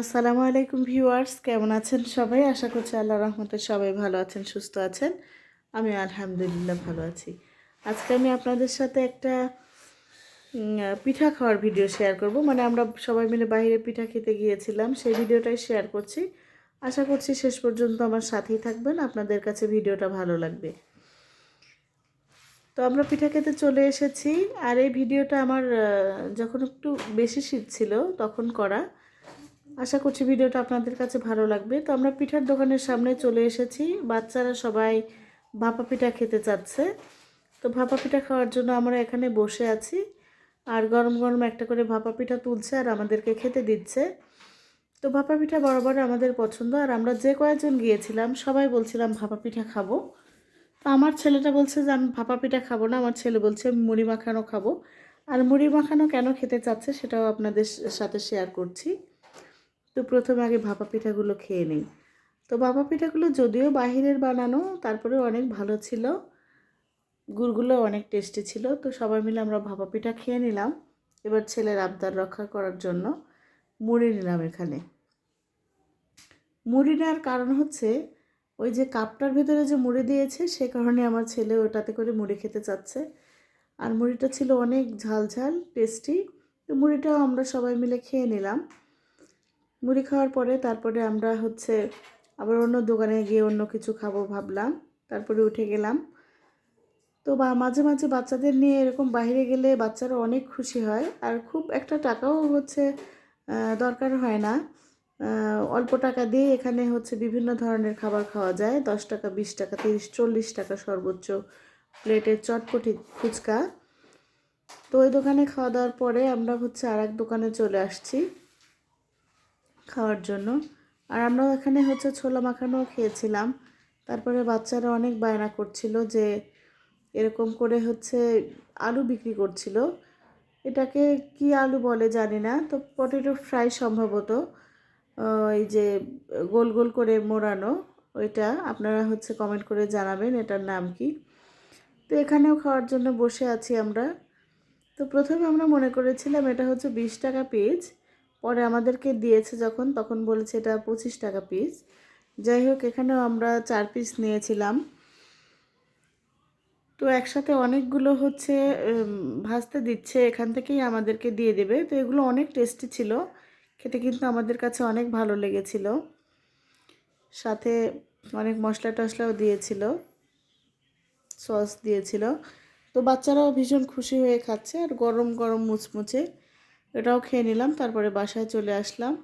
আসসালামু আলাইকুম ভিউয়ার্স, কেমন আছেন সবাই? আশা করছি আল্লাহ রহমতে সবাই ভালো আছেন, সুস্থ আছেন। আমি আলহামদুলিল্লাহ ভালো আছি। আজকে আমি আপনাদের সাথে একটা পিঠা খাওয়ার ভিডিও শেয়ার করব। মানে আমরা সবাই মিলে বাইরে পিঠা খেতে গিয়েছিলাম, সেই ভিডিওটাই শেয়ার করছি। আশা করছি শেষ পর্যন্ত আমার সাথেই থাকবেন, আপনাদের কাছে ভিডিওটা ভালো লাগবে। তো আমরা পিঠা খেতে চলে এসেছি, আর এই ভিডিওটা আমার যখন একটু বেশি শীত ছিল তখন করা। আশা করছি ভিডিওটা আপনাদের কাছে ভালো লাগবে। তো আমরা পিঠার দোকানের সামনে চলে এসেছি। বাচ্চারা সবাই ভাপা পিঠা খেতে চাচ্ছে। তো ভাপা পিঠা খাওয়ার জন্য আমরা এখানে বসে আছি। আর গরম গরম একটা করে ভাপা পিঠা তুলছে আর আমাদেরকে খেতে দিচ্ছে। তো ভাপা পিঠা বরাবর আমাদের পছন্দ। আর আমরা যে কয়েকজন গিয়েছিলাম, সবাই বলছিলাম, ভাপা পিঠা খাব। তো আমার ছেলেটা বলছে যে, আমি ভাপা পিঠা খাব না। আমার ছেলে বলছে, আমি মুড়ি মাখানো খাব। আর মুড়ি মাখানো কেন খেতে চাচ্ছে সেটাও আপনাদের সাথে শেয়ার করছি। তো প্রথমে আগে ভাপা পিঠাগুলো খেয়ে নিই। তো ভাপা পিঠাগুলো যদিও বাহিরের বানানো, তারপরে অনেক ভালো ছিল। গুড়গুলো অনেক টেস্টি ছিল। তো সবাই মিলে আমরা ভাপা পিঠা খেয়ে নিলাম। এবার ছেলের আবদার রক্ষা করার জন্য মুড়ি নিলাম এখানে। মুড়ি নেওয়ার কারণ হচ্ছে, ওই যে কাপটার ভেতরে যে মুড়ি দিয়েছে, সে কারণে আমার ছেলে ওটাতে করে মুড়ি খেতে চাচ্ছে। আর মুড়িটা ছিল অনেক ঝাল ঝাল টেস্টি। তো মুড়িটাও আমরা সবাই মিলে খেয়ে নিলাম। মুড়ি খাওয়ার পরে তারপরে আমরা হচ্ছে আবার অন্য দোকানে গিয়ে অন্য কিছু খাব ভাবলাম। তারপরে উঠে গেলাম। তো বা, মাঝে মাঝে বাচ্চাদের নিয়ে এরকম বাইরে গেলে বাচ্চারা অনেক খুশি হয়। আর খুব একটা টাকাও হচ্ছে দরকার হয় না। অল্প টাকা দিয়ে এখানে হচ্ছে বিভিন্ন ধরনের খাবার খাওয়া যায়। দশ টাকা, বিশ টাকা, তিরিশ, চল্লিশ টাকা সর্বোচ্চ প্লেটের চটপটি ফুচকা। তো ওই দোকানে খাওয়া দাওয়ার পরে আমরা হচ্ছে আর এক দোকানে চলে আসছি। খাওয়ার জন্য। আর আমরা এখানে হচ্ছে ছোলা মাখানো খেয়েছিলাম। তারপরে বাচ্চারা অনেক বায়না করছিল যে এরকম করে হচ্ছে আলু বিক্রি করছিল। এটাকে কি আলু বলে জানি না, তো পটেটো ফ্রাই সম্ভবত এই যে গোল গোল করে মোড়ানো, ওইটা আপনারা হচ্ছে কমেন্ট করে জানাবেন এটার নাম কি। তো এখানেও খাওয়ার জন্য বসে আছি আমরা। তো প্রথমে আমরা মনে করেছিলাম এটা হচ্ছে বিশ টাকা পিস পরে আমাদেরকে দিয়েছে যখন, তখন বলেছে এটা পঁচিশ টাকা পিস যাই হোক, এখানেও আমরা চার পিস নিয়েছিলাম। তো একসাথে অনেকগুলো হচ্ছে ভাজতে দিচ্ছে, এখান থেকেই আমাদেরকে দিয়ে দেবে। তো এগুলো অনেক টেস্টি ছিল। খেতে কিন্তু আমাদের কাছে অনেক ভালো লেগেছিল। সাথে অনেক মশলা টশলাও দিয়েছিল। সস দিয়েছিল। তো বাচ্চারাও ভীষণ খুশি হয়ে খাচ্ছে আর গরম গরম মুচমুচে। এটাও খেয়ে নিলাম তারপরে বাসায় চলে আসলাম।